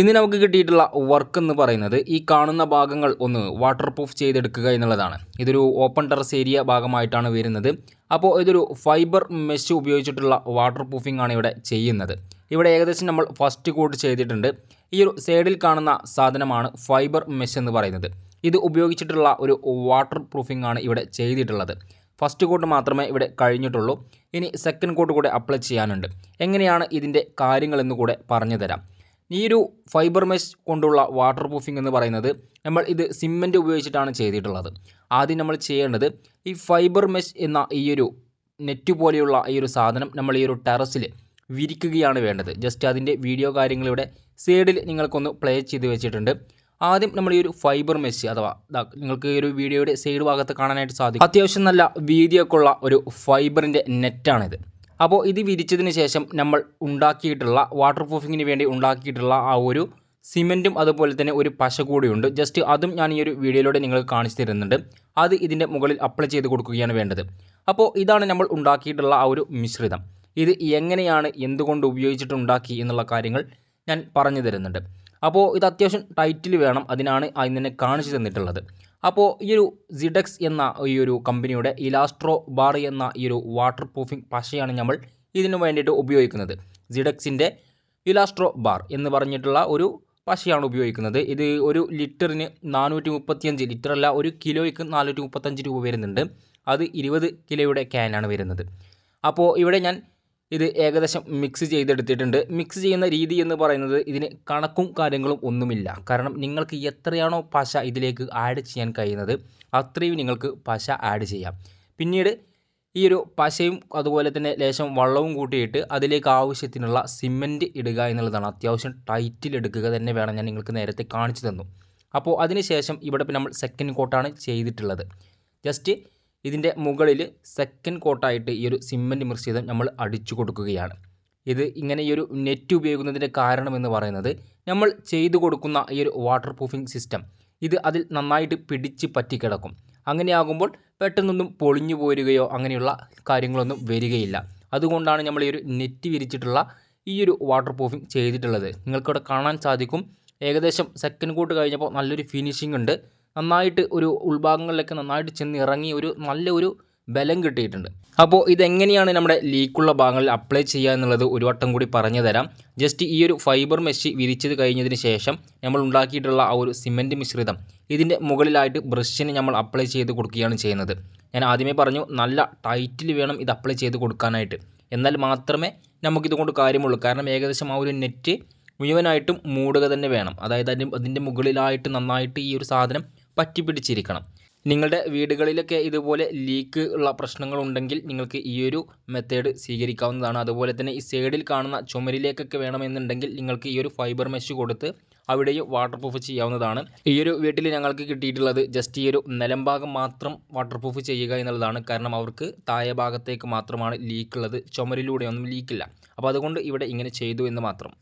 ഇന്ന് നമുക്ക് കിട്ടിയിട്ടുള്ള വർക്ക് എന്ന് പറയുന്നത് ഈ കാണുന്ന ഭാഗങ്ങൾ ഒന്ന് വാട്ടർ പ്രൂഫ് ചെയ്തെടുക്കുക എന്നുള്ളതാണ്. ഇതൊരു ഓപ്പൺ ടെറസ് ഏരിയ ഭാഗമായിട്ടാണ് വരുന്നത്. അപ്പോൾ ഇതൊരു ഫൈബർ മെഷ് ഉപയോഗിച്ചിട്ടുള്ള വാട്ടർ പ്രൂഫിംഗ് ആണ് ഇവിടെ ചെയ്യുന്നത്. ഇവിടെ ഏകദേശം നമ്മൾ ഫസ്റ്റ് കോട്ട് ചെയ്തിട്ടുണ്ട്. ഈ ഒരു സൈഡിൽ കാണുന്ന സാധനമാണ് ഫൈബർ മെഷ് എന്ന് പറയുന്നത്. ഇത് ഉപയോഗിച്ചിട്ടുള്ള ഒരു വാട്ടർ പ്രൂഫിംഗ് ആണ് ഇവിടെ ചെയ്തിട്ടുള്ളത്. ഫസ്റ്റ് കോട്ട് മാത്രമേ ഇവിടെ കഴിഞ്ഞിട്ടുള്ളൂ. ഇനി സെക്കൻഡ് കോട്ട് കൂടെ അപ്ലൈ ചെയ്യാനുണ്ട്. എങ്ങനെയാണ് ഇതിന്റെ കാര്യങ്ങളെന്ന് കൂടെ പറഞ്ഞു തരാം ഈ ഒരു ഫൈബർ മെഷ് കൊണ്ടുള്ള വാട്ടർ പ്രൂഫിംഗ് എന്ന് പറയുന്നത് നമ്മൾ ഇത് സിമ്മന്റ് ഉപയോഗിച്ചിട്ടാണ് ചെയ്തിട്ടുള്ളത്. ആദ്യം നമ്മൾ ചെയ്യേണ്ടത് ഈ ഫൈബർ മെഷ് എന്ന ഈ ഒരു നെറ്റ് പോലെയുള്ള ഈ ഒരു സാധനം നമ്മൾ ഈ ഒരു ടെറസിൽ വിരിക്കുകയാണ് വേണ്ടത്. ജസ്റ്റ് അതിന്റെ വീഡിയോ കാര്യങ്ങളിവിടെ സൈഡിൽ നിങ്ങൾക്കൊന്ന് പ്ലേ ചെയ്ത് വെച്ചിട്ടുണ്ട്. ആദ്യം നമ്മൾ ഈ ഒരു ഫൈബർ മെഷ് അഥവാ നിങ്ങൾക്ക് ഈ ഒരു വീഡിയോയുടെ സൈഡ് ഭാഗത്ത് കാണാനായിട്ട് സാധിക്കും. അത്യാവശ്യം നല്ല വീതിയൊക്കെ ഉള്ള ഒരു ഫൈബറിന്റെ നെറ്റാണിത് അപ്പോൾ ഇത് വിരിച്ചതിന് ശേഷം നമ്മൾ ഉണ്ടാക്കിയിട്ടുള്ള വാട്ടർ പ്രൂഫിങ്ങിന് വേണ്ടി ഉണ്ടാക്കിയിട്ടുള്ള ആ ഒരു സിമെന്റും അതുപോലെ തന്നെ ഒരു പശ കൂടിയുണ്ട്. ജസ്റ്റ് അതും ഞാൻ ഈ ഒരു വീഡിയോയിലൂടെ നിങ്ങൾക്ക് കാണിച്ചു തരുന്നുണ്ട്. അത് ഇതിന്റെ മുകളിൽ അപ്ലൈ ചെയ്ത് കൊടുക്കുകയാണ് വേണ്ടത്. അപ്പോൾ ഇതാണ് നമ്മൾ ഉണ്ടാക്കിയിട്ടുള്ള ആ ഒരു മിശ്രിതം. ഇത് എങ്ങനെയാണ് എന്തുകൊണ്ട് ഉപയോഗിച്ചിട്ടുണ്ടാക്കി എന്നുള്ള കാര്യങ്ങൾ ഞാൻ പറഞ്ഞു തരുന്നുണ്ട്. അപ്പോൾ ഇത് അത്യാവശ്യം ടൈറ്റിൽ വേണം. അതിനാണ് അതിനെ കാണിച്ചു തന്നിട്ടുള്ളത്. അപ്പോൾ ഈ ഒരു സിഡെക്സ് എന്ന ഈ ഒരു കമ്പനിയുടെ ഇലാസ്ട്രോ ബാർ എന്ന ഈ ഒരു വാട്ടർ പ്രൂഫിംഗ് പശയാണ് നമ്മൾ ഇതിനു വേണ്ടിയിട്ട് ഉപയോഗിക്കുന്നത്. സിഡെക്സിന്റെ ഇലാസ്ട്രോ ബാർ എന്ന് പറഞ്ഞിട്ടുള്ള ഒരു പശയാണ് ഉപയോഗിക്കുന്നത്. ഇത് ഒരു ലിറ്ററിന് നാനൂറ്റി മുപ്പത്തിയഞ്ച് ലിറ്റർ അല്ല ഒരു കിലോയ്ക്ക് നാനൂറ്റി മുപ്പത്തഞ്ച് രൂപ വരുന്നുണ്ട്. അത് ഇരുപത് കിലോയുടെ ക്യാനാണ് വരുന്നത്. അപ്പോൾ ഇവിടെ ഞാൻ ഇത് ഏകദേശം മിക്സ് ചെയ്തെടുത്തിട്ടുണ്ട്. മിക്സ് ചെയ്യുന്ന രീതി എന്ന് പറയുന്നത് ഇതിന് കണക്കും കാര്യങ്ങളും ഒന്നുമില്ല. കാരണം നിങ്ങൾക്ക് എത്രയാണോ പശ ഇതിലേക്ക് ആഡ് ചെയ്യാൻ കഴിയുന്നത് അത്രയും നിങ്ങൾക്ക് പശ ആഡ് ചെയ്യാം. പിന്നീട് ഈ ഒരു പശയും അതുപോലെ തന്നെ ലേശം വള്ളവും കൂട്ടിയിട്ട് അതിലേക്ക് ആവശ്യത്തിനുള്ള സിമന്റ് ഇടുക എന്നുള്ളതാണ്. അത്യാവശ്യം ടൈറ്റിൽ എടുക്കുക തന്നെ വേണം ഞാൻ നിങ്ങൾക്ക് നേരത്തെ കാണിച്ചു തന്നു. അപ്പോൾ അതിനുശേഷം ഇവിടെ നമ്മൾ സെക്കൻഡ് കോട്ടാണ് ചെയ്തിട്ടുള്ളത്. ജസ്റ്റ് ഇതിന്റെ മുകളിൽ സെക്കൻഡ് കോട്ടായിട്ട് ഈ ഒരു സിമ്മന്റ് മിശ്രിതം നമ്മൾ അടിച്ചു കൊടുക്കുകയാണ്. ഇത് ഇങ്ങനെ ഈ ഒരു നെറ്റ് ഉപയോഗിക്കുന്നതിന്റെ കാരണം എന്ന് പറയുന്നത് നമ്മൾ ചെയ്തു കൊടുക്കുന്ന ഈ ഒരു വാട്ടർ പ്രൂഫിംഗ് സിസ്റ്റം ഇത് അതിൽ നന്നായിട്ട് പിടിച്ച് പറ്റിക്കിടക്കും. അങ്ങനെയാകുമ്പോൾ പെട്ടെന്നൊന്നും പൊളിഞ്ഞു പോരുകയോ അങ്ങനെയുള്ള കാര്യങ്ങളൊന്നും വരികയില്ല. അതുകൊണ്ടാണ് നമ്മൾ ഈ ഒരു നെറ്റ് വിരിച്ചിട്ടുള്ള ഈ ഒരു വാട്ടർ പ്രൂഫിംഗ് ചെയ്തിട്ടുള്ളത്. നിങ്ങൾക്കിവിടെ കാണാൻ സാധിക്കും. ഏകദേശം സെക്കൻഡ് കോട്ട് കഴിഞ്ഞപ്പോൾ നല്ലൊരു ഫിനിഷിംഗ് ഉണ്ട്. നന്നായിട്ട് ഒരു ഉൾഭാഗങ്ങളിലൊക്കെ നന്നായിട്ട് ചെന്ന് ഇറങ്ങി ഒരു നല്ലൊരു ബലം കിട്ടിയിട്ടുണ്ട്. അപ്പോൾ ഇതെങ്ങനെയാണ് നമ്മുടെ ലീക്കുള്ള ഭാഗങ്ങളിൽ അപ്ലൈ ചെയ്യുക എന്നുള്ളത് ഒരു വട്ടം കൂടി പറഞ്ഞു തരാം. ജസ്റ്റ് ഈ ഒരു ഫൈബർ മെഷ് വിരിച്ചത് കഴിഞ്ഞതിന് ശേഷം നമ്മൾ ഉണ്ടാക്കിയിട്ടുള്ള ആ ഒരു സിമെന്റ് മിശ്രിതം ഇതിന്റെ മുകളിലായിട്ട് ബ്രഷിന് നമ്മൾ അപ്ലൈ ചെയ്ത് കൊടുക്കുകയാണ് ചെയ്യുന്നത്. ഞാൻ ആദ്യമേ പറഞ്ഞു നല്ല ടൈറ്റിൽ വേണം ഇത് അപ്ലൈ ചെയ്ത് കൊടുക്കാനായിട്ട്. എന്നാൽ മാത്രമേ നമുക്കിതുകൊണ്ട് കാര്യമുള്ളൂ. കാരണം ഏകദേശം ആ ഒരു നെറ്റ് മുഴുവനായിട്ടും മൂടുക തന്നെ വേണം. അതായത് അതിന്റെ അതിന്റെ മുകളിലായിട്ട് നന്നായിട്ട് ഈ ഒരു സാധനം പറ്റിപ്പിടിച്ചിരിക്കണം. നിങ്ങളുടെ വീടുകളിലൊക്കെ ഇതുപോലെ ലീക്ക് ഉള്ള പ്രശ്നങ്ങൾ ഉണ്ടെങ്കിൽ നിങ്ങൾക്ക് ഈ ഒരു മെത്തേഡ് സ്വീകരിക്കാവുന്നതാണ്. അതുപോലെ തന്നെ ഈ സൈഡിൽ കാണുന്ന ചുമരിലേക്കൊക്കെ വേണമെന്നുണ്ടെങ്കിൽ നിങ്ങൾക്ക് ഈ ഒരു ഫൈബർ മെഷ് കൊടുത്ത് അവിടെയും വാട്ടർ പ്രൂഫ് ചെയ്യാവുന്നതാണ്. ഈ ഒരു വീട്ടിൽ ഞങ്ങൾക്ക് കിട്ടിയിട്ടുള്ളത് ജസ്റ്റ് ഈ ഒരു നിലംഭാഗം മാത്രം വാട്ടർ പ്രൂഫ് ചെയ്യുക എന്നുള്ളതാണ്. കാരണം അവർക്ക് താഴെ ഭാഗത്തേക്ക് മാത്രമാണ് ലീക്കുള്ളത് ചുമരിലൂടെയൊന്നും ലീക്കില്ല അപ്പോൾ അതുകൊണ്ട് ഇവിടെ ഇങ്ങനെ ചെയ്തു എന്ന് മാത്രം.